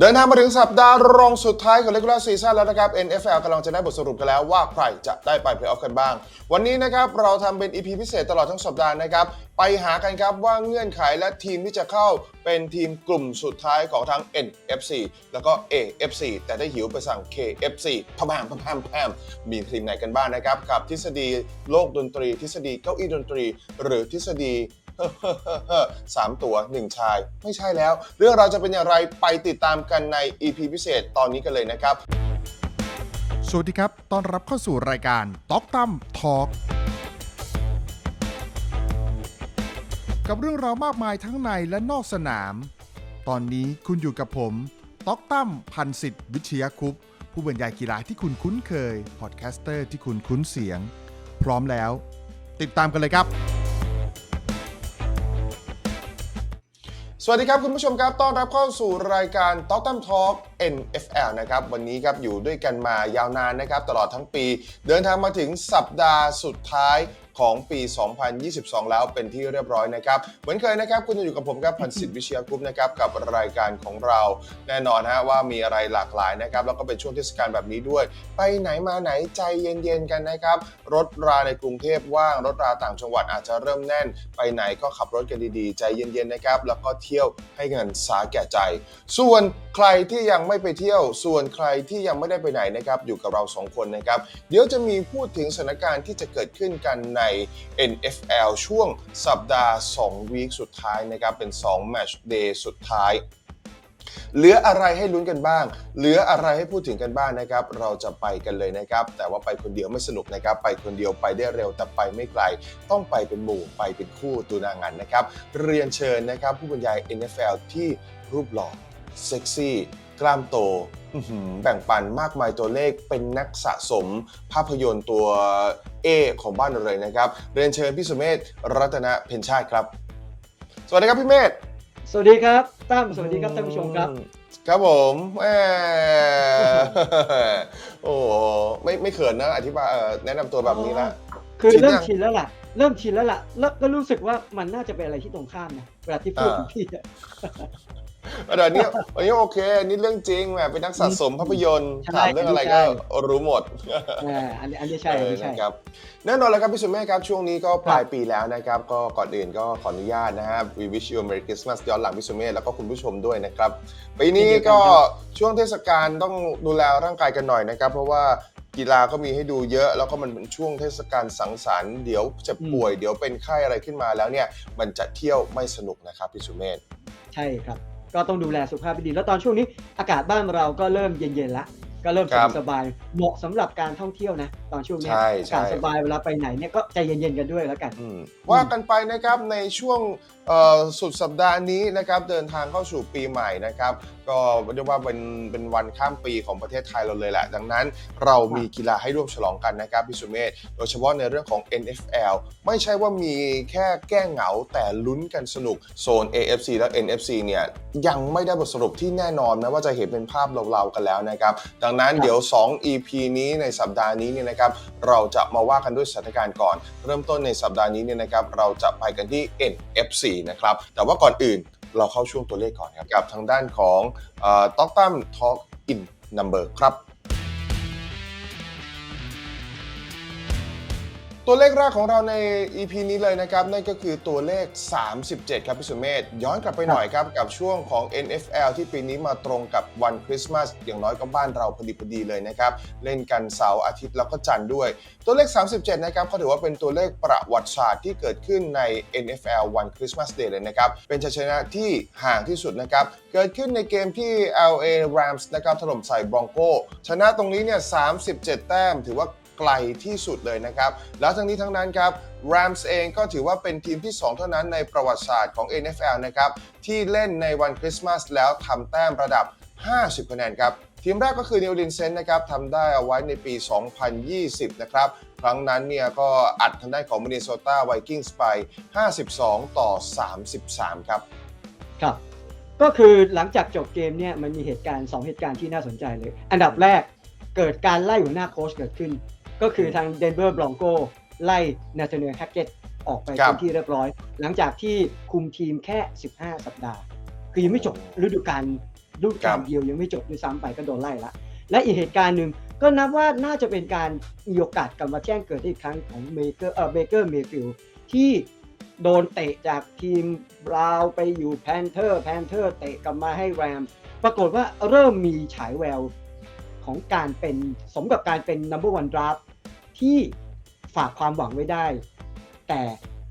เดินทางมาถึงสัปดาห์รองสุดท้ายของ regular season แล้วนะครับ NFL กำลังจะได้บทสรุปกันแล้วว่าใครจะได้ไป playoff กันบ้าง วันนี้นะครับเราทำเป็น EP พิเศษตลอดทั้งสัปดาห์นะครับ ไปหากันครับว่าเงื่อนไขและทีมที่จะเข้าเป็นทีมกลุ่มสุดท้ายของทั้ง NFC แล้วก็ AFC แต่ได้หิวไปสั่ง KFC พะแพมพะแพมแพมมีทีมไหนกันบ้างนะครับ กับทฤษฎีโลกดนตรี ทฤษฎีเก้าอี้ดนตรี หรือทฤษฎี สามตัวหนึ่งชาย ไม่ใช่แล้ว เรื่องเราวจะเป็นอย่างไรไปติดตามกันใน EP พิเศษตอนนี้กันเลยนะครับ สวัสดีครับ ต้อนรับเข้าสู่รายการต็อกตั้มทอ k กับเรื่องราวมากมายทั้งในและนอกสนาม ตอนนี้คุณอยู่กับผมต็อกตั้มพันสิทธิ์วิชยคุปต์ผู้บรรยายกีฬาที่คุณคุ้นเคย พอดแคสเตอร์ที่คุณคุ้นเสียง พร้อมแล้ว ติดตามกันเลยครับ สวัสดีครับ คุณผู้ชมครับ ต้อนรับเข้าสู่รายการ t o t t e m Talk NFL นะครับ วันนี้ครับอยู่ด้วยกันมายาวนานนะครับ ตลอดทั้งปี เดินทางมาถึงสัปดาห์สุดท้าย ของปี 2022 แล้วเป็นที่เรียบร้อยนะครับ เหมือนเคยนะครับ คุณจะอยู่กับผมครับพันศิษฐ์วิเชียกุ๊ปนะครับกับรายการของเรา แน่นอนฮะว่ามีอะไรหลากหลายนะครับ แล้วก็เป็นช่วงเทศกาลแบบนี้ด้วย ไปไหนมาไหนใจเย็นๆกันนะครับ รถราในกรุงเทพว่างรถราต่างจังหวัดอาจจะเริ่มแน่น ไปไหนก็ขับรถกันดีๆ ใจเย็นๆนะครับ แล้วก็เที่ยวให้เงินสาแก่ใจ ส่วนใครที่ยังไม่ไปเที่ยว ส่วนใครที่ยังไม่ได้ไปไหนนะครับอยู่กับเราสองคนนะครับเดี๋ยวจะมีพูดถึงสถานการณ์ที่จะเกิดขึ้นกันใน NFL ช่วงสัปดาห์2วีคสุดท้ายนะครับเป็น2 Match Day สุดท้ายเหลืออะไรให้ลุ้นกันบ้าง เหลืออะไรให้พูดถึงกันบ้างนะครับ เราจะไปกันเลยนะครับ แต่ว่าไปคนเดียวไม่สนุกนะครับ ไปคนเดียวไปได้เร็วแต่ไปไม่ไกล ต้องไปเป็นหมู่ไปเป็นคู่ตัวนางานนะครับ เรียนเชิญนะครับ ผู้บรรยาย NFL ที่รูปหล่อเซ็กซี่ กล้ามโตอื้อหือแบ่งปันมากมายตัวเลขเป็นนักสะสมภาพยนตร์ตัวเอของบ้านเราเลยนะครับ เรียนเชิญพี่สุเมธรัตนเพนชาติครับ สวัสดีครับพี่เมธสวัสดีครับตั้มสวัสดีครับท่านผู้ชมครับ ครับผมแหมโอ้โหไม่ไม่เขินนะอธิบายเอ่อแนะนำตัวแบบนี้ละคือชินเริ่มยังชินแล้วล่ะ เริ่มชินแล้วล่ะ แล้วก็รู้สึกว่ามันน่าจะเป็นอะไรที่ตรงข้ามนะเวลาที่พูดอ่าถึงพี่อะเดี๋ยวนี้วันนี้โอเคนี่เรื่องจริงแหมเป็นนักสะสมภาพยนตร์ใช่ถามเรื่องอะไรใช่ก็รู้หมดอ่าอันนี้อันนี้ใช่อันนี้ใช่เออนะครับแน่นอนแล้วครับพี่สุเมฆครับ ช่วงนี้ก็ปลายปีแล้วนะครับ ก็ก่อนอื่นก็ขออนุญาตนะครับ We wish you a Merry Christmas ย้อนหลังพี่สุเมฆแล้วก็คุณผู้ชมด้วยนะครับปีนี้ก็ช่วงเทศกาลต้องดูแลร่างกายกันหน่อยนะครับ เพราะว่ากีฬาก็มีให้ดูเยอะแล้วก็มันเป็นช่วงเทศกาลสังสรรค์เดี๋ยวเจะป่วยเดี๋ยวเป็นไข้อะไรขึ้นมาแล้วเนี่ยมันจะเที่ยวไม่สนุกนะครับพี่สุเมธใช่ครับ ก็ต้องดูแลสุขภาพให้ดี แล้วตอนช่วงนี้อากาศบ้านเราก็เริ่มเย็นๆละก็เริ่มครับสบายๆเหมาะสำหรับการท่องเที่ยวนะ ตอนช่วงเนี้ยใช่อากาศใช่สบายเวลาไปไหนเนี่ยก็ใจเย็นๆกันด้วยแล้วกัน อืมว่ากันไปนะครับในช่วงเอ่อสุดสัปดาห์นี้นะครับเดินทางเข้าสู่ปีใหม่นะครับ ก็เรียกว่าเป็นเป็นวันข้ามปีของประเทศไทยเราเลยแหละ ดังนั้นเรามีกีฬาให้ร่วมฉลองกันนะครับพี่สุเมธโดยเฉพาะในเรื่องของ NFL ไม่ใช่ว่ามีแค่แก้เหงาแต่ลุ้นกันสนุกโซน AFC และ NFC เนี่ยยังไม่ได้บทสรุปที่แน่นอนนะว่าจะเห็นเป็นภาพเราๆกันแล้วนะครับ ดังนั้นครับเดี๋ยว 2 EP นี้ในสัปดาห์นี้เนี่ยนะครับเราจะมาว่ากันด้วยสถานการณ์ก่อน เริ่มต้นในสัปดาห์นี้เนี่ยนะครับเราจะไปกันที่ NFC นะครับแต่ว่าก่อนอื่น เราเข้าช่วงตัวเลขก่อนครับกับทางด้านของต็อกตั้มทอกอินนัมเบอร์ครับ ตัวเลขแรกของเราใน EP นี้เลยนะครับ นั่นก็คือตัวเลข 37 ครับพี่สุเมธย้อนกลับไปหน่อยครับ กับช่วงของ NFL ที่ปีนี้มาตรงกับวันคริสต์มาสอย่างน้อยก็บ้านเราพอดีพอดีเลยนะครับ เล่นกันเสาร์อาทิตย์แล้วก็จันทร์ด้วย ตัวเลข 37 นะครับเขาถือว่าเป็นตัวเลขประวัติศาสตร์ที่เกิดขึ้นใน NFL วันคริสต์มาสเดย์เลยนะครับ เป็นชัยชนะที่ห่างที่สุดนะครับ เกิดขึ้นในเกมที่ LA Rams นะครับถล่มใส่บรองโกชนะตรงนี้เนี่ย37 แต้มถือว่า ไกลที่สุดเลยนะครับ แล้วทั้งนี้ทั้งนั้นครับ Rams เองก็ถือว่าเป็นทีมที่ 2 เท่านั้นในประวัติศาสตร์ของ NFL นะครับ ที่เล่นในวันคริสต์มาสแล้วทำแต้มระดับ 50 คะแนนครับทีมแรกก็คือ New Orleans Saints นะครับทำได้เอาไว้ในปี 2020 นะครับ ครั้งนั้นเนี่ยก็อัดทางด้านของ Minnesota Vikings ไป 52 ต่อ 33 ครับ ครับ ก็คือหลังจากจบเกมเนี่ยมันมีเหตุการณ์ 2 เหตุการณ์ที่น่าสนใจเลย อันดับแรกเกิดการไล่หัวหน้าโค้ชเกิดขึ้น ก็คือทางเดนเวอร์บรองโกไล่นาธาเนียลแฮกเก็ตออกไปครับ เป็นที่เรียบร้อย หลังจากที่คุมทีมแค่ 15 สัปดาห์ คือยังไม่จบฤดูกาลลูกครักาบรเดียวยังไม่จบด้วยซ้ำไปก็โดนไล่ละ และอีกเหตุการณ์หนึ่งก็นับว่าน่าจะเป็นการมีโอกาสกลับมาแจ้งเกิดได้อีกครั้งของเมเกอร์เออเบเกอร์เมฟิลที่โดนเตะจากทีมบราวน์ไปอยู่แพนเทอร์แพนเทอร์เตะกลับมาให้แรม ปรากฏว่าเริ่มมีฉายแววของการเป็นสมกับการเป็น number one draft ที่ฝากความหวังไว้ได้ แต่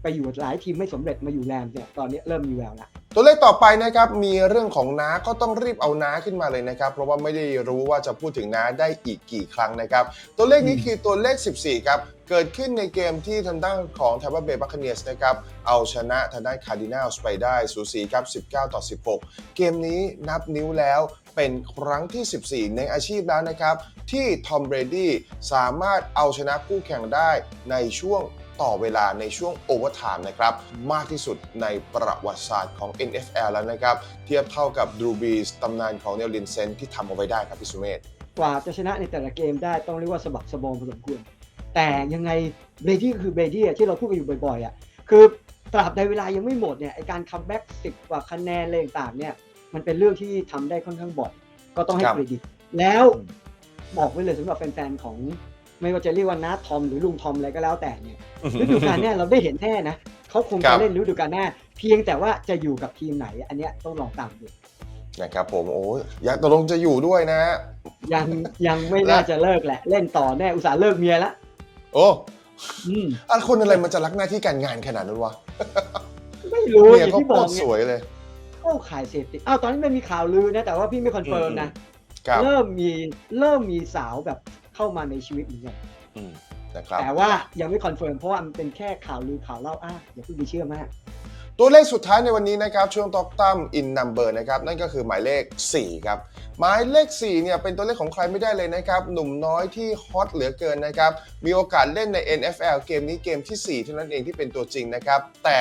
ไปอยู่หลายทีมไม่สำเร็จมาอยู่แรมเนี่ยตอนนี้เริ่มมีแววละ ตัวเลขต่อไปนะครับมีเรื่องของน้าก็ต้องรีบเอาน้าขึ้นมาเลยนะครับ เพราะว่าไม่ได้รู้ว่าจะพูดถึงน้าได้อีกกี่ครั้งนะครับ ตัวเลขนี้คือตัวเลข 14 ครับ เกิดขึ้นในเกมที่ทางด้านของ Tampa Bay Buccaneers นะครับเอาชนะทางด้าน Cardinals ไปได้สูสีครับ 19 ต่อ 16 เกมนี้นับนิ้วแล้วเป็นครั้งที่ 14 ในอาชีพแล้วนะครับ ที่ทอมเบรดี้สามารถเอาชนะคู่แข่งได้ในช่วง ต่อเวลาในช่วงโอเวอร์ไทม์นะครับ มากที่สุดในประวัติศาสตร์ของ NFL แล้วนะครับ เทียบเท่ากับดรูบีสตำนานของเนลลินเซนที่ทำเอาไว้ได้ครับพี่สุเมธกว่าจะชนะในแต่ละเกมได้ต้องเรียกว่าสะบักสะบอมพอสมควรแต่ยังไงเบดี้ก็คือเบดี้ที่เราพูดกันอยู่บ่อยๆอะคือตราบใดเวลายังไม่หมดเนี่ยไอการคัมแบ็กสิบกว่าคะแนนอะไรต่างๆเนี่ยมันเป็นเรื่องที่ทำได้ค่อนข้างบ่อย ก็ต้องให้ครับเครดิตแล้วอืมบอกไว้เลยสำหรับแฟนๆของ ไม่ว่าจะเรียกว่าน้าทอมหรือลุงทอมอะไรก็แล้วแต่เนี่ยฤดูกาลเนี้เราได้เห็นแน่นะเขาคงครัจะบเล่นฤดูกาลหน้า เพียงแต่ว่าจะอยู่กับทีมไหน อันเนี้ยต้องลองตามดูนะครับผมโอ้ยอยากตกลงจะอยู่ด้วยนะยังยังไม่น่าจะเลิกแหละ เล่นต่อแน่อุตส่าห์เลิกเมียละโอ้อืมอะคนอะไรมันจะรักหน้าที่การงานขนาดนั้นวะไม่รู้เมีอยย่างเขาที่โคบอกตรเนี่สยวยเลยเข้าขายเสพติดอ้าวตอนนี้มันมีข่าวลือนะ แต่ว่าพี่ไม่คอนเฟิร์มนะครับเริ่มมีเริ่มมีสาวแบบ เข้ามาในชีวิตเหมือนกันอืมนะครับแต่ว่ายังไม่คอนเฟิร์มเพราะว่ามันเป็นแค่ข่าวลือข่าวเล่าอ้างอย่าเพิ่งไปเชื่อมากตัวเลขสุดท้ายในวันนี้นะครับช่วงท็อกตัมอินนัมเบอร์นะครับนั่นก็คือหมายเลข 4 ครับ หมายเลข 4 เนี่ยเป็นตัวเลขของใครไม่ได้เลยนะครับ หนุ่มน้อยที่ฮอตเหลือเกินนะครับ มีโอกาสเล่นใน NFL เกมนี้เกมที่ 4 เท่านั้นเองที่เป็นตัวจริงนะครับ แต่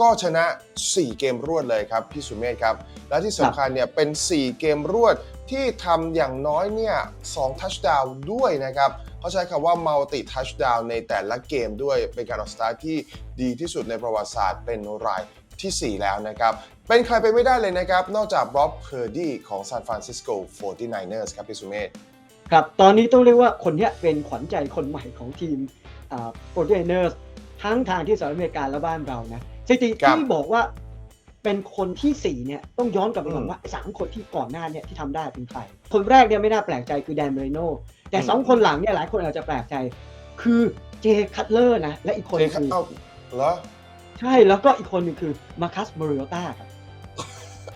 ก็ชนะ 4 เกมรวดเลยครับ พี่สุเมธครับ และที่สำคัญเนี่ยเป็น 4 เกมรวด ที่ทำอย่างน้อยเนี่ย2ทัชดาวด้วยนะครับเขาใช้คำว่า multi touchdown ในแต่ละเกมด้วยเป็นการออกสตาร์ทที่ดีที่สุดในประวัติศาสตร์เป็นรายที่ 4 แล้วนะครับ เป็นใครไปไม่ได้เลยนะครับ นอกจากบ o อบเพอร์ดี้ของ San Francisco 49ers ครับพี่สุเมธครับ ตอนนี้ต้องเรียกว่าคนเนี้ยเป็นขวัญใจคนใหม่ของทีมโปรเจเนอร์สทั้งทางที่สหรัฐอเมริกาและบ้านเรานะสถิติครับที่บอกว่า เป็นคนที่สี่เนี่ย ต้องย้อนกลับไปก่ออืนมว่าไอ้สามคนที่ก่อนหน้าเนี่ยที่ทำได้เป็นใคร คนแรกเนี่ยไม่น่าแปลกใจคือแดนเมริโนแต่อืมสองคนหลังเนี่ยหลายคนอาจจะแปลกใจ คือเจคัตเลอร์นะ และอีกคนเอ้ยคือเอ้าเหรอใช่แล้วก็อีกคนหนึงคือมาคัสเบริโอตาครับ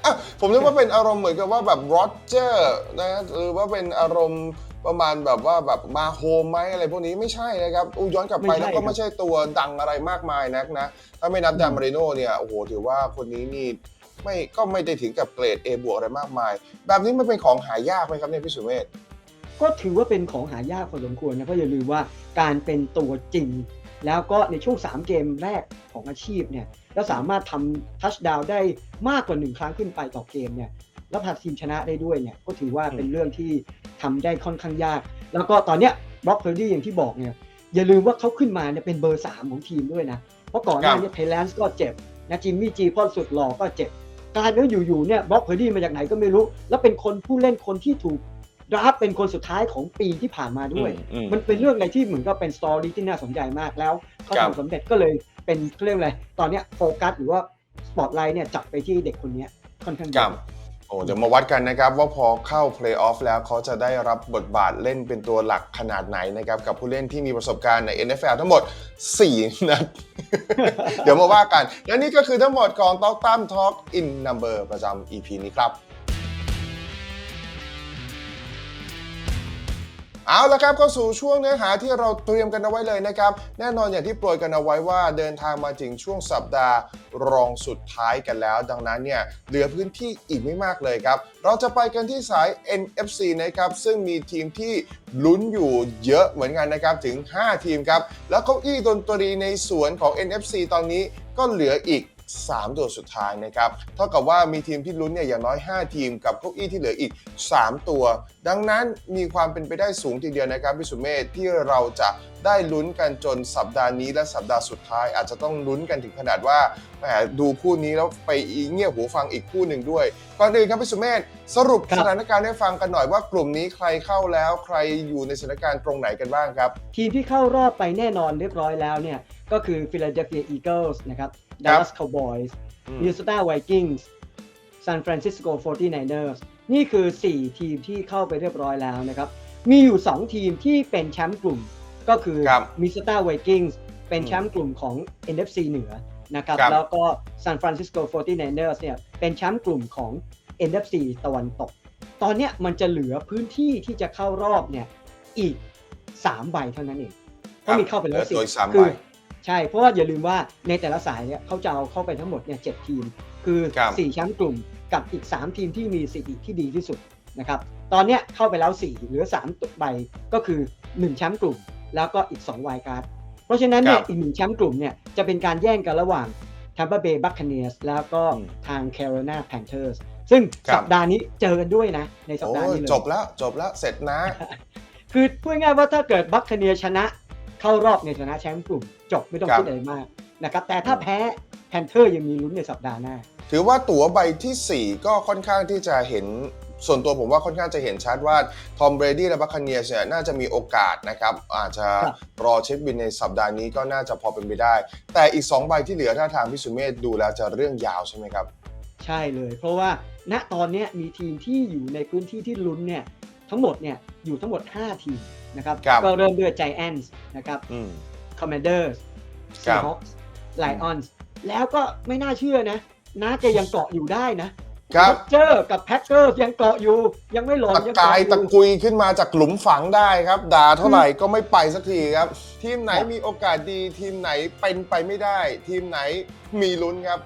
อะผมนึกว่าเป็นอารมณ์เหมือนกับว่าแบบโรเจอร์นะหรือว่าเป็นอารมณ์ ประมาณแบบว่าแบบมาโฮมไหมอะไรพวกนี้ไม่ใช่นะครับอูย้อนกลับไปไม่ใช่แล้วก็ไม่ใช่ตัวดังอะไรมากมายนักนะ ถ้าไม่นับอืมดามมาริโนเนี่ยโอ้โหถือว่าคนนี้นี่ไม่ก็ไม่ได้ถึงกับเกรด A บวกอะไรมากมาย แบบนี้มันเป็นของหายากไหมครับเนี่ยพี่สุเมธก็ถือว่าเป็นของหายากพอสมควรนะเพราะอย่าลืมว่าการเป็นตัวจริง แล้วก็ในช่วง 3 เกมแรกของอาชีพเนี่ยแล้วสามารถทำทัชดาวได้มากกว่า 1 ครั้งขึ้นไปต่อเกมเนี่ยแล้วพาทีมชนะได้ด้วยเนี่ยก็ถือว่าเป็นเรื่องที่ ทำได้ค่อนข้างยาก แล้วก็ตอนเนี้ยบล็อกเพอร์ดี้อย่างที่บอกเนี่ยอย่าลืมว่าเขาขึ้นมาเนี่ยเป็นเบอร์3ของทีมด้วยนะ เพราะก่อนหน้านี้เพลแลนซ์ก็เจ็บนะจิมมี่จีพ่อสุดหล่อก็เจ็บกลายเป็นว่าอยู่ๆเนี่ยบล็อกเพอร์ดี้มาจากไหนก็ไม่รู้ แล้วเป็นคนผู้เล่นคนที่ถูกดราฟเป็นคนสุดท้ายของปีที่ผ่านมาด้วยอืมมันเป็นเรื่องอะไรที่เหมือนก็เป็นสตอรี่ที่น่าสนใจมากแล้วเขาครับทำสำเร็จก็เลยเป็นเขาเรียกอะไร ตอนเนี้ยโฟกัสหรือว่าสปอตไลท์เนี่ยจับไปที่เด็กคนเนี้ยค่อนข้างเยครัอะบ โอ้เดี๋ยวมาวัดกันนะครับ ว่าพอเข้าเพลย์ออฟแล้วเขาจะได้รับบทบาทเล่นเป็นตัวหลักขนาดไหนนะครับ กับผู้เล่นที่มีประสบการณ์ใน NFL ทั้งหมด 4 นัด เดี๋ยวมาว่ากัน และนี่ก็คือทั้งหมดของ Talk Time Talk in Number ประจำ EP นี้ครับ เอาละครับเข้าสู่ช่วงเนื้อหาที่เราเตรียมกันเอาไว้เลยนะครับ แน่นอนอย่างที่โปรยกันเอาไว้ว่าเดินทางมาถึงช่วงสัปดาห์รองสุดท้ายกันแล้ว ดังนั้นเนี่ยเหลือพื้นที่อีกไม่มากเลยครับ เราจะไปกันที่สาย NFC นะครับซึ่งมีทีมที่ลุ้นอยู่เยอะเหมือนกันนะครับถึง 5 ทีมครับแล้วเก้าอี้ดนตรีในสวนของ NFC ตอนนี้ก็เหลืออีก 3 ตัวสุดท้ายนะครับ เท่ากับว่ามีทีมที่ลุ้นเนี่ยอย่างน้อย 5 ทีมกับเก้าอี้ที่เหลืออีก 3 ตัว ดังนั้นมีความเป็นไปได้สูงทีเดียวนะครับพี่สุเมธที่เราจะได้ลุ้นกันจนสัปดาห์นี้และสัปดาห์สุดท้าย อาจจะต้องลุ้นกันถึงขนาดว่าแหมดูคู่นี้แล้วไปเงี่ยหูฟังอีกคู่หนึ่งด้วยก่อนอื่นครับพี่สุเมธสรุปรสถานการณ์ให้ฟังกันหน่อยว่ากลุ่มนี้ใครเข้าแล้ว ใครอยู่ในสถานการณ์ตรงไหนกันบ้างครับ ทีมที่เข้ารอบไปแน่นอนเรียบร้อยแล้วเนี่ยก็คือ Philadelphia Eagles นะครับ Dallas Cowboys อืม Minnesota Vikings San Francisco 49ers นี่คือ 4 ทีมที่เข้าไปเรียบร้อยแล้วนะครับ มีอยู่ 2 ทีมที่เป็นแชมป์กลุ่ม ก็คือครับ Minnesota Vikings เป็นอืมแชมป์กลุ่มของ NFC เหนือนะครับครับแล้วก็ San Francisco 49ers เนี่ยเป็นแชมป์กลุ่มของ NFC ตะวันตก ตอนเนี้ยมันจะเหลือพื้นที่ที่จะเข้ารอบเนี่ยอีก 3 ใบเท่านั้นเองเพราะมีเข้าไปแล้วเหลือตัวอีกสามคืใบ ใช่ เพราะว่าอย่าลืมว่าในแต่ละสายเนี่ยเขาจะเอาเข้าไปทั้งหมดเนี่ยเจ็ดทีม คือ ครับ 4 แชมป์กลุ่มกับอีก 3 ทีมที่มีสถิติที่ดีที่สุดนะครับตอนเนี้ยเข้าไปแล้ว 4 เหลือ3ตัวใบก็คือ 1 แชมป์กลุ่ม แล้วก็อีก2ไวล์การ์ดเพราะฉะนั้นเนี่คยรับอีกหนึ่งแชมป์กลุ่มเนี่ยจะเป็นการแย่งกันระหว่าง Tampa Bay Buccaneers แล้วก็อืมทาง Carolina Panthers ซึ่งครับ สัปดาห์นี้เจอกันด้วยนะในสัปโอ้ดาห์ยนี้เลย จบแล้วจบแล้วเสร็จนะ คือพูดง่ายๆว่าถ้าเกิดบัคคเนียชนะ เข้ารอบในฐานะแชมป์กลุ่ม จบไม่ต้องครับคิดอะไรมากนะครับแต่ถ้าแพ้แพนเทอร์ยังมีลุ้นในสัปดาห์หน้า ถือว่าตั๋วใบทีสี่ 4 ก็ค่อนข้างที่จะเห็นส่วนตัวผมว่าค่อนข้างจะเห็นชัดว่าทอมเบรดี้และบัคคเนียเนี่ยน่าจะมีโอกาสนะครับ อาจจะครับรอเช็คบินในสัปดาห์นี้ก็น่าจะพอเป็นไปได้ แต่อีก 2 ใบที่เหลือถ้าทางพิสุเมธดูแล้วจะเรื่องยาวใช่ไหมครับ ใช่เลย เพราะว่าณตอนเนี้ยมีทีมที่อยู่ในพื้นที่ที่ลุ้นเนี่ยทั้งหมดเนี่ยอยู่ทั้งหมด 5 ทีม นะครับ ครับ ก็เริ่มด้วย Giants นะครับ อืม Commanders ครับ Seahawks Lions แล้วก็ไม่น่าเชื่อนะน่าจะยังเกาะอยู่ได้นะครับ เจอร์กับแพ็คเกอร์ยังเกาะอยู่ ยังไม่หล่นตะยังกายเะอยู่ตะกุยขึ้นมาจากหลุมฝังได้ครับ ด่าเท่าไหร่ก็ไม่ไปสักทีครับ ทีมไหนครับ มีโอกาสดีทีมไหนเป็นไปไม่ได้ ทีมไหนมีลุ้นครับ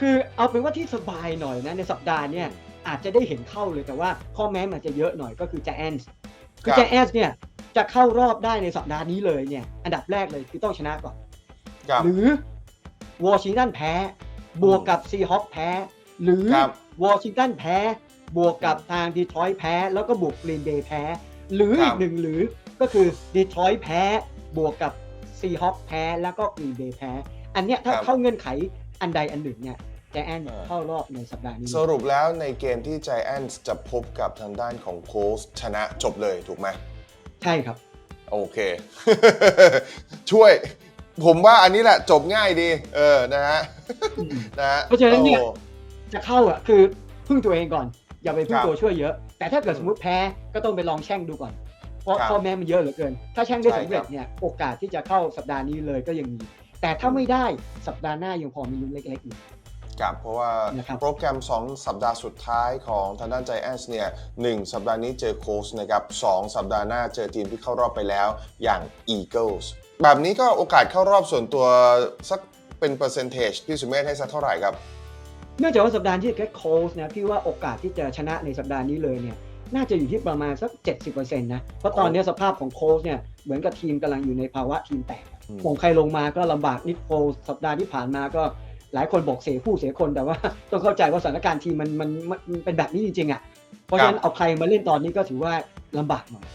คือเอาเป็นว่าที่สบายหน่อยนะ ในสัปดาห์เนี่ยอาจจะได้เห็นเข้าเลยแต่ว่าข้อแม้มันจะเยอะหน่อยก็คือ Giants คือครับ Giants เนี่ยจะเข้ารอบได้ในสัปดาห์นี้เลยเนี่ย อันดับแรกเลยคือต้องชนะก่อนครับหรือวอชิงตันแพ้ บวกกับซีฮอคแพ้ หรือครับวอชิงตันแพ้ บวกกับทางดีทรอยต์แพ้ แล้วก็บวกกรีนเดย์แพ้ หรือครัอีบกหนึ่งหรือก็คือดีทรอยต์แพ้ บวกกับซีฮอคแพ้ แล้วก็กรีนเดย์แพ้ อันเนี้ยถ้าครับเข้าเงื่อนไขอันใดอันหนึ่งเนี่ยแจแอนเออเข้ารอบในสัปดาห์นี้ สรุปแล้วในเกมที่ Giants จะพบกับทางด้านของโค้ชชนะจบเลยถูกไหมใช่ครับ โอเค ช่วย ผมว่าอันนี้แหละจบง่ายดี เออนะฮะนะฮะเพราะฉะนั้นเนี่ยโอ้จะเข้าอะคือพึ่งตัวเองก่อน อย่าไปพึ่คงรับตัวช่วยเยอะ แต่ถ้าเกิดสมมติแพ้ก็ต้องไปลองแช่งดูก่อน เพราะครับข้อแม้มันเยอะเหลือเกิน ถ้าแช่งได้ใช่สำเร็คจรับเนี่ยโอกาสที่จะเข้าสัปดาห์นี้เลยก็ยังมี แต่ถ้าไม่ได้สัปดาห์หน้ายังพอมีลุ้นเล็กๆอยู่ ครับ เพราะว่านะครับ โปรแกรม 2 สัปดาห์สุดท้ายของทางด้าน Giants เนี่ยหนึ่งสัปดาห์นี้เจอโค้ชนะครับสองสัปดาห์หน้าเจอทีมที่เข้ารอบไปแล้วอย่าง Eagles แบบนี้ก็โอกาสเข้ารอบส่วนตัวสักเป็นเปอร์เซนเทจพี่สุเมธให้สักเท่าไหร่ครับ เนื่องจากว่าสัปดาห์ที่แค่โค้ชนะพี่ว่าโอกาสที่จะชนะในสัปดาห์นี้เลยเนี่ยน่าจะอยู่ที่ประมาณสัก 70%นะเพราะตอนนี้สภาพของโค้ชเนี่ยเหมือนกับทีมกำลังอยู่ในภาวะทีมแตก อืมมงใครลงมาก็ลำบากนิดโฟสัปดาห์ที่ผ่านมาก็ หลายคนบอกเสียผู้เสียคนแต่ว่าต้องเข้าใจว่าสถานการณ์ทีมมันมันมันมันเป็นแบบนี้จริงๆอะเพราะฉะนั้นเอาใครมาเล่นตอนนี้ก็ถือว่าลำบากหน่อย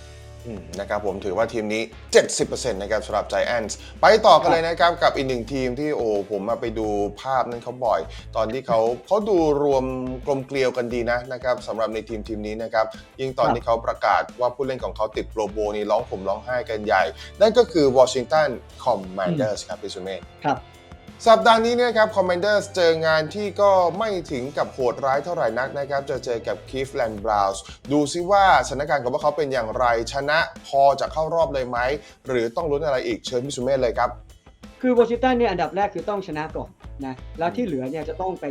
อืมนะครับผมถือว่าทีมนี้ 70%นะครับสำหรับ Giants ไปต่อกันเลยนะครับกับอีกหนึ่งทีมที่โอ้ผมมาไปดูภาพนั้นเขาบ่อย ตอนที่เขาเขาดูรวมกลมเกลียวกันดีนะนะครับสำหรับในทีมทีมนี้นะครับยิ่งตอนครับที่เขาประกาศว่าผู้เล่นของเขาติดโปรโบนี่ร้องผมร้องไห้กันใหญ่ นั่นก็คือ Washington Commanders ครับพี่สุเมธครับ สัปดาห์นี้เนยครับ Commanders เจองานที่ก็ไม่ถึงกับโหดร้ายเท่าไหร่นักนะครับจะเจอกับ Cleveland Browns ดูซิว่าสถานการณ์ของพวกเขาเป็นอย่างไร ชนะพอจะเข้ารอบเลยไหม หรือต้องลุ้นอะไรอีกเชิญพี่สุเมธเลยครับ คือวอชิงตันเนี่ยอันดับแรกคือต้องชนะก่อนนะแล้วที่เหลือเนี่ยจะต้องไป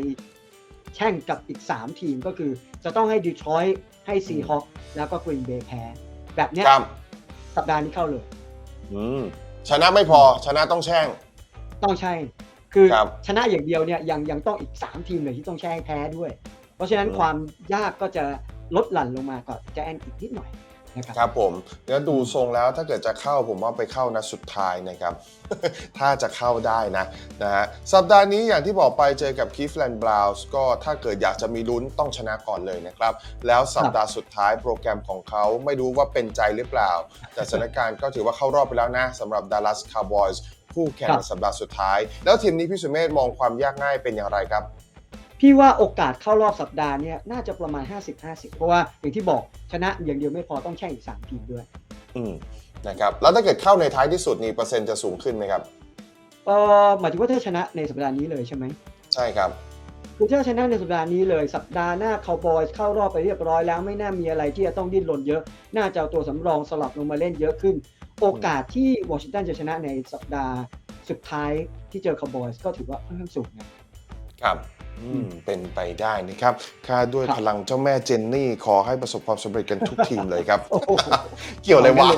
แข่งกับอีก 3 ทีมก็คือ จะต้องให้ดีทรอยต์ให้ซีฮอคแล้วก็กรีนเบย์แพ้แบบเนี้ยครับ สัปดาห์นี้เข้าเลย อืมชนะไม่พอชนะต้องแช่ง ต้องใช่ คือครับชนะอย่างเดียวเนี่ยยังยังต้องอีก 3 ทีมเลยที่ต้องแช่ให้แพ้ด้วย เพราะฉะนั้นอืมความยากก็จะลดหลั่นลงมาก่อนจะแอนอีกนิดหน่อยนะครับครับผมแล้วดูทรงแล้วถ้าเกิดจะเข้าผมว่าไปเข้านัดสุดท้ายนะครับ ถ้าจะเข้าได้นะนะฮะสัปดาห์นี้อย่างที่บอกไปเจอกับคีฟแลนด์บราวส์ก็ถ้าเกิดอยากจะมีลุ้นต้องชนะก่อนเลยนะครับ แล้วสัปดาห์สุดท้ายโปรแกรมของเขาไม่รู้ว่าเป็นใจหรือเปล่า แต่สถานการณ์ก็ถือว่าเข้ารอบไปแล้วนะสำหรับ Dallas Cowboys คู่แข่ง ครับในสัปดาห์สุดท้าย แล้วทีมนี้พี่สุเมธมองความยากง่ายเป็นอย่างไรครับ พี่ว่าโอกาสเข้ารอบสัปดาห์เนี้น่าจะประมาณ 50-50 เพราะว่าอย่างที่บอกชนะอย่างเดียวไม่พอต้องแข่งอีก3ทีมด้วยอืมนะครับแล้วถ้าเกิดเข้าในท้ายที่สุดนี่เปอร์เซ็นต์จะสูงขึ้นไหมครับเออหมายถึงว่าถ้าชนะในสัปดาห์นี้เลยใช่ไหมใช่ครับคือถ้าชนะในสัปดาห์นี้เลยสัปดาห์หน้าคาวบอยเข้ารอบไปเรียบร้อยแล้วไม่น่ามีอะไรที่จะต้องดิ้นรนเยอะ น่าจะเอาตัวสำรองสลับลงมาเล่นเยอะขึ้น โอกาสที่วอชิงตันจะชนะในสัปดาห์สุดท้ายที่เจอคาวบอยก็ถือว่าค่อนข้างสูงนะครับอืมเป็นไปได้นะครับค่าด้วยครับพลังเจ้าแม่เจนนี่ขอให้ประสบความสำเร็จกันทุกทีมเลยครับโอ้โหเกี่ยวอะไรวะ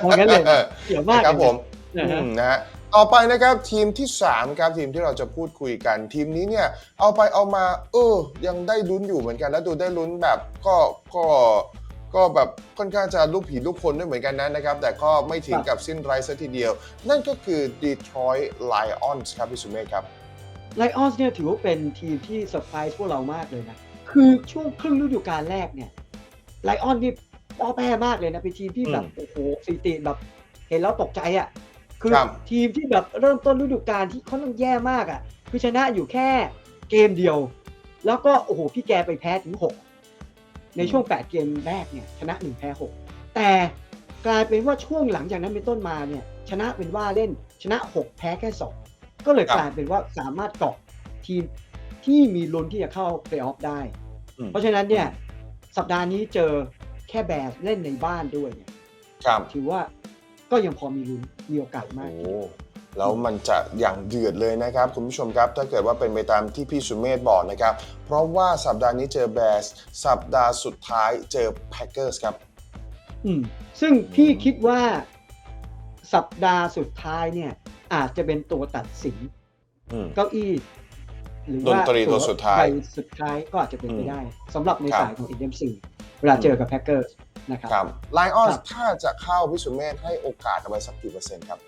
เอางั้นเลยนะเกี่ยวมากครับผมเลยนะอืมนะฮะต่อไปนะครับทีมที่ 3 ครับทีมที่เราจะพูดคุยกันทีมนี้เนี่ยเอาไปเอามา เออ ยังได้ลุ้นอยู่เหมือนกัน แล้วดูได้ลุ้นแบบก็ก็ ก็แบบค่อนข้างจะลูกผีลูกคนด้วยเหมือนกันนะนะครับ แต่ก็ไม่ถึงกับสิ้นไรซะทีเดียว นั่นก็คือ Detroit Lions ครับพี่สุเมฆครับไลออนส์เนี่ยถือว่าเป็นทีมที่เซอร์ไพรส์พวกเรามากเลยนะ คือช่วงครึ่งฤดูกาลแรกเนี่ยไลออนนี่ป้อแป้มากเลยนะ เป็นทีมที่แบบอืมโอ้โหสถิติแบบเห็นแล้วตกใจอะ่ะ คือครับทีมที่แบบเริ่มต้นฤดูกาลที่ค่อนข้างแย่มากอะ่ะ คือชนะอยู่แค่เกมเดียว แล้วก็โอ้โหพี่แกไปแพ้ถึง6 ในช่วง 8 เกมแรกเนี่ยชนะ 1 แพ้ 6 แต่กลายเป็นว่าช่วงหลังจากนั้นเป็นต้นมาเนี่ยชนะเป็นว่าเล่นชนะ 6 แพ้แค่ 2 ก็เลยครับกลายเป็นว่าสามารถเกาะทีมที่มีลุ้นที่จะเข้าเพลย์ออฟได้อืมเพราะฉะนั้นเนี่ยสัปดาห์นี้เจอแค่แบร์เล่นในบ้านด้วยเนี่ยครับถือว่าก็ยังพอมีลุ้นมีโอกาสมากโอ้ แล้วมันจะอย่างเดือดเลยนะครับ คุณผู้ชมครับ ถ้าเกิดว่าเป็นไปตามที่พี่สุเมธบอกนะครับ เพราะว่าสัปดาห์นี้เจอแบสสัปดาห์สุดท้ายเจอแพ็กเกอร์สครับ อืมซึ่งพี่คิดว่าสัปดาห์สุดท้ายเนี่ย อาจจะเป็นตัวตัดสินอืม เก้าอี้หรือว่าดนตรีตัวสุดท้ายใบสุดท้ายก็อาจจะเป็นไปได้สำหรับในครับ สายของ NFC เวลาเจอกับแพ็กเกอร์นะครับ ครับไลออนครับ ถ้าจะเข้าพี่สุเมธให้โอกาสเอาไว้สักกี่เปอร์เซ็นต์ครับ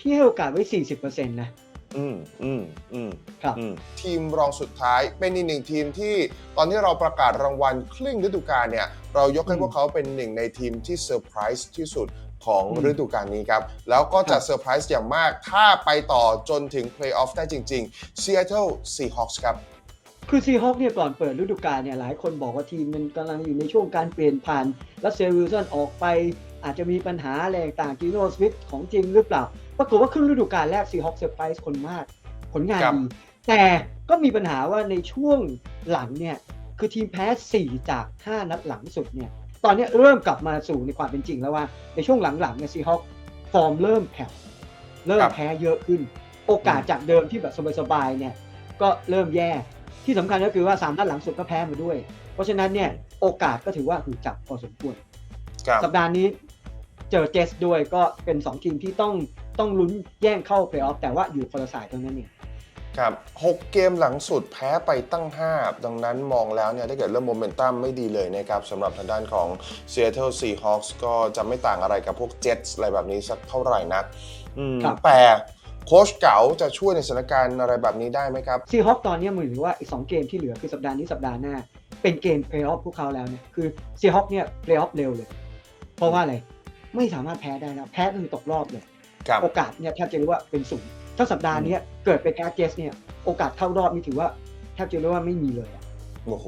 พี่ให้โอกาสไว้ 40%นะ อืมอืมอืมครับ อืมทีมรองสุดท้ายเป็นอีกหนึ่งทีมที่ตอนที่เราประกาศรางวัลครึ่งฤดูกาลเนี่ย เรายกให้อืมพวกเขาเป็นหนึ่งในทีมที่เซอร์ไพรส์ที่สุดของอืมฤดูกาลนี้ครับ แล้วก็คจะรับเซอร์ไพรส์อย่างมาก ถ้าไปต่อจนถึงเพลย์ออฟได้จริงๆ Seattle Seahawks ครับ คือซีฮอคเนี่ยก่อนเปิดฤดูกาลเนี่ยหลายคนบอกว่าทีมมันกำลังอยู่ในช่วงการเปลี่ยนผ่าน และเซลวิลสันออกไปอาจจะมีปัญหาอะไรต่างจีโนสวิตของจริงหรือเปล่า ปรากฏว่าครึ่งฤดูกาลแรกซีฮอคเซอร์ไพรส์คนมาก ผลงานครับดีแต่ก็มีปัญหาว่าในช่วงหลังเนี่ย คือทีมแพ้ 4 จาก 5 นัดหลังสุดเนี่ย ตอนเนี้ยเริ่มกลับมาสู่ในความเป็นจริงแล้วว่า ในช่วงหลังๆเนี่ยซีฮอคฟอร์มเริ่มแผ่วเริ่มครับแพ้เยอะขึ้น โอกาสจากเดิมที่แบบสบายๆเนี่ย ก็เริ่มแย่ ที่สำคัญก็คือว่าสามนัดหลังสุดก็แพ้มาด้วย เพราะฉะนั้นเนี่ยโอกาสก็ถือว่าหูจับพอสมควรครับสัปดาห์นี้เจอเจสด้วยก็เป็น 2 ทีมที่ต้อง ต้องลุ้นแย่งเข้าเพลย์ออฟแต่ว่าอยู่คนละสายเท่านั้นเองครับ6เกมหลังสุดแพ้ไปตั้ง 5 ดังนั้นมองแล้วเนี่ยถ้าเกิดเริ่มโมเมนตัมไม่ดีเลยนะครับสำหรับทางด้านของ Seattle Seahawks ก็จะไม่ต่างอะไรกับพวก Jets อะไรแบบนี้สักเท่าไหร่นักอืมครับแต่โค้ชเก๋าจะช่วยในสถานการณ์อะไรแบบนี้ได้ไหมครับซีฮอคตอนนี้มือถือว่าอีกสองเกมที่เหลือคือสัปดาห์นี้สัปดาห์หน้า เป็นเกมเพลย์ออฟพวกเขาแล้วเนี่ยคือซีฮอคเนี่ยเพลย์ออฟเร็วเลย เพราะว่าอะไรไม่สามารถแพ้ได้แล้วแพ้ก็คือตกรอบเลยครับ โอกาสเนี่ยแทบจะเรียกว่าเป็นศูนย์ถ้าสัปดาห์เนี้ยเกิดไปแพ้เจสเนี่ยโอกาสเข้ารอบนี่ถือว่าแทบจะเรียกว่าไม่มีเลยอะโอ้โห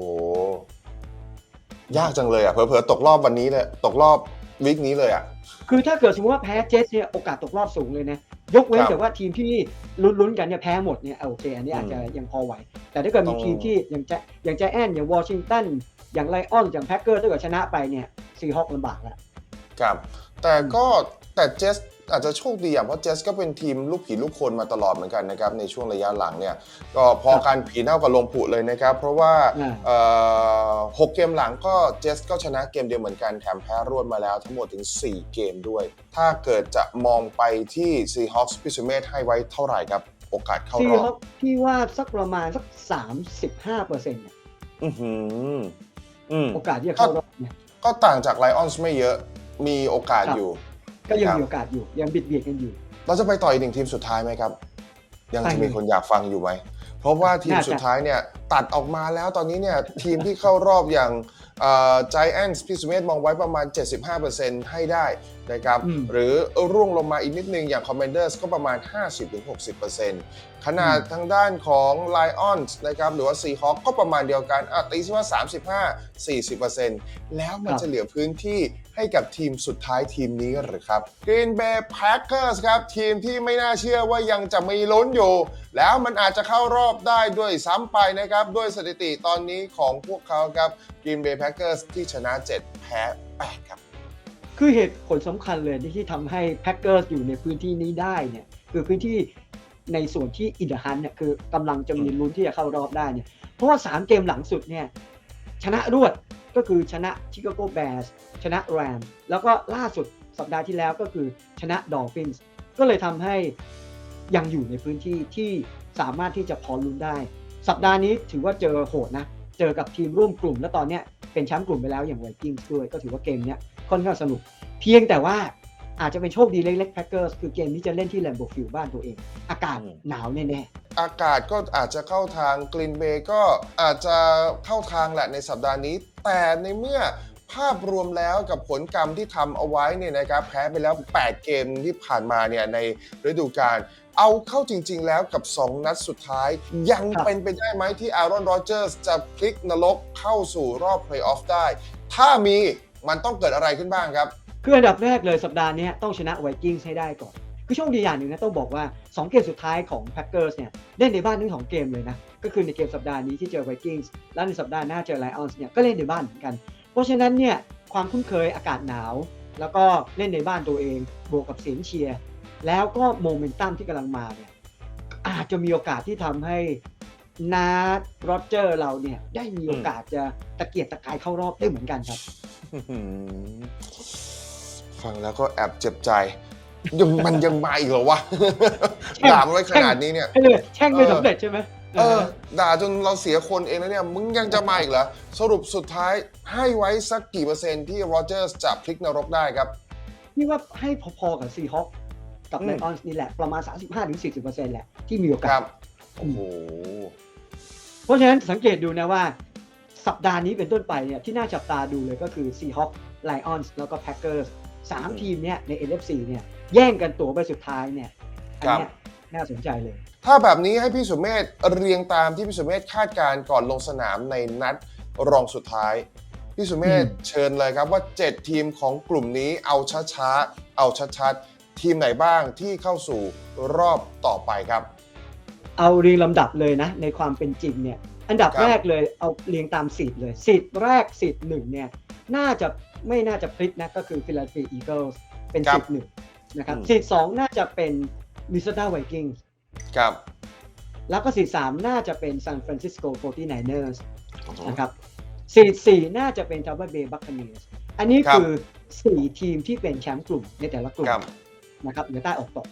ยากจังเลยอะเผลอๆตกรอบวันนี้เลยตกรอบวิกนี้เลยอะคือถ้าเกิดสมมติว่าแพ้เจสเนี่ยโอกาสตกรอบสูงเลยนะยกเว้นครับแต่ว่าทีมที่ลุ้นๆกันเนี่ยแพ้หมดเนี่ยอะโอเคอันนี้อาจจะยังพอไหว แต่ถ้าเกิดมีต้องทีมที่อย่างจะอย่างใจแอนอย่างวอชิงตันอย่างไลออนอย่างแพ็กเกอร์ถ้าเกิดชนะไปเนี่ยซีฮอคลำบากแล้วครับ แต่ก็แต่เจส อาจจะโชคดีอะเพราะเจสก็เป็นทีมลูกผีลูกคนมาตลอดเหมือนกันนะครับในช่วงระยะหลังเนี่ยก็พอครับการผีเน่ากับลงผุเลยนะครับ เพราะว่าอ่าเอ่อหกเกมหลังก็เจสก็ชนะเกมเดียวเหมือนกันแถมแพ้รวดมาแล้วทั้งหมดถึง 4 เกมด้วย ถ้าเกิดจะมองไปที่ Seahawks พิสุเมธให้ไว้เท่าไหร่ครับ โอกาสเข้าซีรอฮอบคพี่ว่าสักประมาณสักสามสิบห้าเปอร์เซ็นต์เนี่ยอือหืออืมโอกาสที่จะเข้ารอบเนี่ยก็ต่างจากไลออนส์ไม่เยอะมีโอกาสครับอยู่ ก็ยังครับ มีโอกาสอยู่ยังบิดเบียดกันอยู่ เราจะไปต่ออีกหนึ่งทีมสุดท้ายไหมครับ ยังไปจะเลยมีคนอยากฟังอยู่ไหม เพราะว่าทีมน่าจะ สุดท้ายเนี่ยตัดออกมาแล้วตอนนี้เนี่ยทีมที่เข้ารอบอย่างเอ่อ Giants พี่สุเมธมองไว้ประมาณ 75%ให้ได้นะครับ อืม หรือร่วงลงมาอีกนิดนึงอย่าง Commanders ก็ประมาณ 50-60%ขนาดทางด้านของ Lions นะครับหรือว่า Seahawks ก็ประมาณเดียวกันอะตีซิว่า 35-40%แล้วมันครับจะเหลือพื้นที่ ให้กับทีมสุดท้ายทีมนี้หรือครับ Green Bay Packers ครับ ทีมที่ไม่น่าเชื่อว่ายังจะมีลุ้นอยู่ แล้วมันอาจจะเข้ารอบได้ด้วยซ้ำไปนะครับ ด้วยสถิติตอนนี้ของพวกเขาครับ Green Bay Packers ที่ชนะ 7 แพ้ 8 ครับ คือเหตุผลสำคัญเลยที่ทำให้แพ็กเกอร์สอยู่ในพื้นที่นี้ได้เนี่ยคือพื้นที่ในส่วนที่อินเดอร์ฮันเนี่ยคือกำลังจะมีลุ้นที่จะเข้ารอบได้เนี่ยเพราะว่า3เกมหลังสุดเนี่ยชนะรวด ก็คือชนะชิคาโกแบร์สชนะแรมแล้วก็ล่าสุดสัปดาห์ที่แล้วก็คือชนะดอลฟินส์ก็เลยทำให้ยังอยู่ในพื้นที่ที่สามารถที่จะพอลุ้นได้ สัปดาห์นี้ถือว่าเจอโหดนะ เจอกับทีมร่วมกลุ่ม แล้วตอนเนี้ยเป็นแชมป์กลุ่มไปแล้วอย่างไวกิ้งส์ด้วย ก็ถือว่าเกมเนี้ยค่อนข้างสนุก เพียงแต่ว่าอาจจะเป็นโชคดีเล็กๆแพ็กเกอร์สคือเกมนี้จะเล่นที่แลมโบฟิลบ้านตัวเอง อากาศอืมหนาวแน่อากาศก็อาจจะเข้าทางกรีนเบย์ก็อาจจะเข้าทางแหละในสัปดาห์นี้ แต่ในเมื่อภาพรวมแล้วกับผลกรรมที่ทำเอาไว้เนี่ยนะครับแพ้ไปแล้ว 8 เกมที่ผ่านมาเนี่ยในฤดูกาลเอาเข้าจริง ๆ แล้วกับ 2 นัดสุดท้าย ยังเป็นไปได้ไหมที่อารอนโรเจอร์สจะพลิกนรกเข้าสู่รอบเพลย์ออฟได้ ถ้ามีมันต้องเกิดอะไรขึ้นบ้างครับ คืออันดับแรกเลยสัปดาห์นี้ต้องชนะไวกิ้งให้ได้ก่อน คือโชคดีอย่างหนึ่งนะต้องบอกว่า 2 เกมสุดท้ายของแพ็กเกอร์สเนี่ยเล่นในบ้านทั้งสองเกมเลยนะ ก็คือในเกมสัปดาห์นี้ที่เจอไวกิ้งส์แล้วในสัปดาห์หน้าเจอไลออนส์เนี่ยก็เล่นในบ้านเหมือนกัน เพราะฉะนั้นเนี่ยความคุ้นเคยอากาศหนาว แล้วก็เล่นในบ้านตัวเอง บวกกับเสียงเชียร์แล้วก็โมเมนตัมที่กำลังมาเนี่ยอาจจะมีโอกาสที่ทำให้นาโรเจอร์เราเนี่ยได้มีโอกาสจะตะเกียกตะกายเข้ารอบได้เหมือนกันครับฟังแล้วก็แอบเจ็บใจ ยังมันยังมาอีกเหรอวะแช่งด่ามันไว้ขนาดนี้เนี่ยให้เลยแช่งไม่เออสำเร็จใช่ไหมเออ ด่าจนเราเสียคนเองแล้วเนี่ย มึงยังจะมาอีกเหรอ สรุปสุดท้ายให้ไว้สักกี่เปอร์เซ็นต์ที่โรเจอร์สจะพลิกนรกได้ครับนี่ว่าให้พอๆกับซีฮอคกับอืมไลออนส์นี่แหละ ประมาณ 35-40%แหละที่มีโอกาครัสบโอ้โหเพราะฉะนั้นสังเกตดูนะว่า สัปดาห์นี้เป็นต้นไปเนี่ยที่น่าจับตาดูเลยก็คือ Seahawks Lions แล้วก็ Packers สามอืมทีมเนี่ยใน NFC เนี่ย แย่งกันตั๋วไปสุดท้ายเนี่ยอันครับเนี้ยน่าสนใจเลย ถ้าแบบนี้ให้พี่สุเมธเรียงตามที่พี่สุเมธคาดการณ์ก่อนลงสนามในนัดรองสุดท้าย พี่สุเมธอืมเชิญเลยครับว่า 7 ทีมของกลุ่มนี้เอาช้าๆเอาชัดๆทีมไหนบ้างที่เข้าสู่รอบต่อไปครับ เอาเรียงลำดับเลยนะ ในความเป็นจริงเนี่ยอันดับครับแรกเลยเอาเรียงตามสีดเลยสีดแรกสีดหนึ่งเนี่ยน่าจะไม่น่าจะพลิกนะก็คือ Philadelphia Eagles เป็นสีดหนึ่ง นะครับอืมสีดสองน่าจะเป็น Minnesota Vikings ครับ แล้วก็สีดสามน่าจะเป็น San Francisco 49ers นะครับสีดสี่น่าจะเป็น Tampa Bay Buccaneers อันนี้ครับคือสี่ทีมที่เป็นแชมป์กลุ่มในแต่ละกลุ่มครับนะครับเหนือใต้ออกตก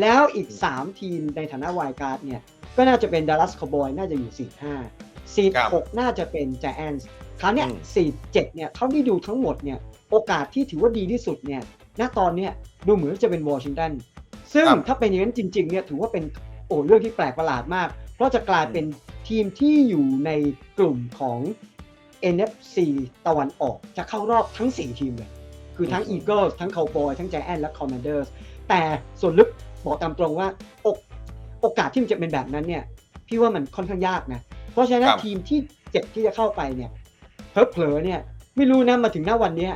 แล้วอีก3ทีมในฐานะวายการ์ดเนี่ยก็น่าจะเป็นดัลลัสค w บอยน่าจะอยู่4 5 4 6น่าจะเป็น Giants คราวเนี้ยอืม4 7เนี่ยเท่าที่ดูทั้งหมดเนี่ยโอกาสที่ถือว่าดีที่สุดเนี่ย ณตอนเนี้ยดูเหมือนจะเป็นวอชิงตันซึ่งครับถ้าเป็นอย่างนั้นจริง ๆ เนี่ยถือว่าเป็นโอ้เรื่องที่แปลกประหลาดมาก เพราะจะกลายเป็นทีมที่อยู่ในกลุ่มของ NFC ตะวันออกจะเข้ารอบทั้ง 4 ทีมเลย คือทั้งอืม Eagles ทั้ง Cowboy ทั้ง Giants และ Commanders แต่ส่วนลึกบอกตามตรงว่าโอกโอกาสที่มันจะเป็นแบบนั้นเนี่ย พี่ว่ามันค่อนข้างยากนะ เพราะฉะนั้นครับทีมที่เจ็ดที่จะเข้าไปเนี่ยเผลอๆเนี่ย ไม่รู้นะมาถึงหน้าวันเนี้ย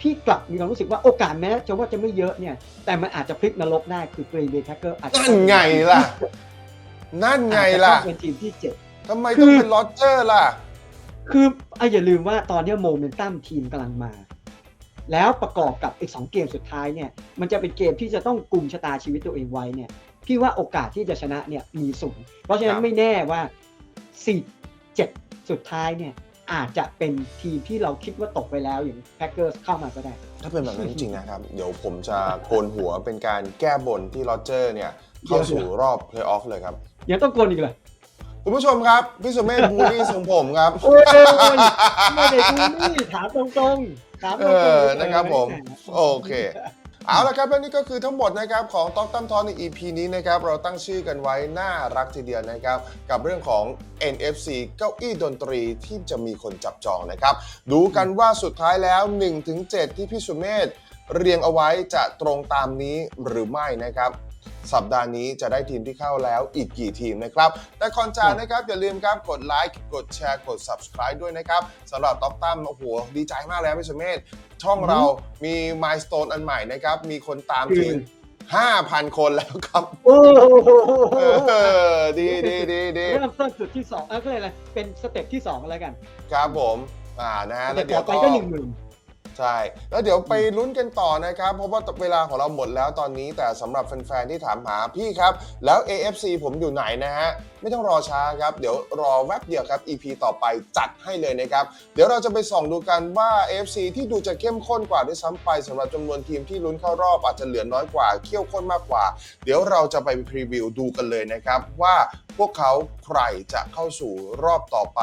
พี่กลับมีความรู้สึกว่าโอกาสแม้จะว่าจะไม่เยอะเนี่ย แต่มันอาจจะพลิกนรกได้คือ Green Bay Packers อาจจะนั่นไงล่ะ นั่นไงล่ะอาจจต้องเป็นทีมที่เจ็ดทำไมต้องเป็นโรเจอร์ล่ะ คืออะอย่าลืมว่าตอนเนี้โมเมนตัมทีมกำลังมา แล้วประกอบกับอีกสองเกมสุดท้ายเนี่ย มันจะเป็นเกมที่จะต้องกลุ่มชะตาชีวิตตัวเองไว้เนี่ยพี่ว่าโอกาสที่จะชนะเนี่ยมีสูง เพราะฉะนั้ครันบไม่แน่ว่าสี่เจ็ดสุดท้ายเนี่ย อาจจะเป็นทีมที่เราคิดว่าตกไปแล้วอย่างแพ็กเกอร์เข้ามาก็ได้ ถ้าเป็นแบบนั้นจริงๆนะครับ เดี๋ยวผมจะโกนหัวเป็นการแก้บนที่โรเจอร์เนี่ย เข้าสู่รอบเพลย์ออฟเลยครับยังต้องโกนอีกเหรอคุณผู้ชมครับ พี่สุเมธบูลลี่ทรงผมครับ โอ้ยไม่ได้ดูนี่ถามตรงถามเออนะครับผม โอเค เอาละครับและนี่ก็คือทั้งหมดนะครับของต๊อกตั้มทอนใน EP นี้นะครับเราตั้งชื่อกันไว้น่ารักทีเดียวนะครับกับเรื่องของ NFC เก้าอี้ดนตรีที่จะมีคนจับจองนะครับดูกันว่าสุดท้ายแล้ว 1-7 ที่พี่สุเมธเรียงเอาไว้จะตรงตามนี้หรือไม่นะครับ สัปดาห์นี้จะได้ทีมที่เข้าแล้วอีกกี่ทีมนะครับ แต่ก่อนจากนะครับ อย่าลืมครับกดไลค์กดแชร์กด subscribe ด้วยนะครับสำหรับต๊อกตั้มโอ้โหดีใจมากเลยครับพี่สุเมธ ช่องเรามี milestone อันใหม่นะครับ มีคนตามถึง5,000 คนแล้วครับ โอ้โหเออดีดีดีดีเริ่มต้นจุดที่สองเออก็เลยอะไรเป็นสเต็ปที่สองแล้วกัน ครับผม อ่านะฮะสแล้เต็วปเดี๋ต่ยอวไปก็ก็ หนึ่งหมื่น ใช่ แล้วเดี๋ยวไปลุ้นกันต่อนะครับ เพราะว่าเวลาของเราหมดแล้วตอนนี้ แต่สำหรับแฟนๆ ที่ถามหาพี่ครับ แล้ว AFC ผมอยู่ไหนนะฮะ ไม่ต้องรอช้าครับ เดี๋ยวรอแวบเดียวครับ EP ต่อไปจัดให้เลยนะครับ เดี๋ยวเราจะไปส่องดูกันว่า AFC ที่ดูจะเข้มข้นกว่าด้วยซ้ำไปสำหรับจำนวนทีมที่ลุ้นเข้ารอบอาจจะเหลือน้อยกว่าเข้มข้นมากกว่า เดี๋ยวเราจะไปพรีวิวดูกันเลยนะครับว่า พวกเขาใครจะเข้าสู่รอบต่อไป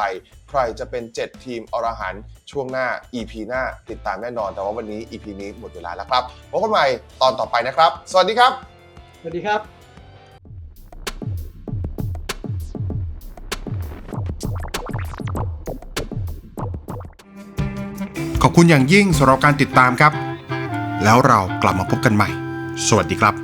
ใครจะเป็น 7 ทีมอรหันต์ช่วงหน้า EP หน้าติดตามแน่นอน แต่ว่าวันนี้ EP นี้หมดเวลาแล้วครับพบกันใหม่ตอนต่อไปนะครับ สวัสดีครับ สวัสดีครับขอบคุณอย่างยิ่งสำหรับการติดตามครับ แล้วเรากลับมาพบกันใหม่ สวัสดีครับ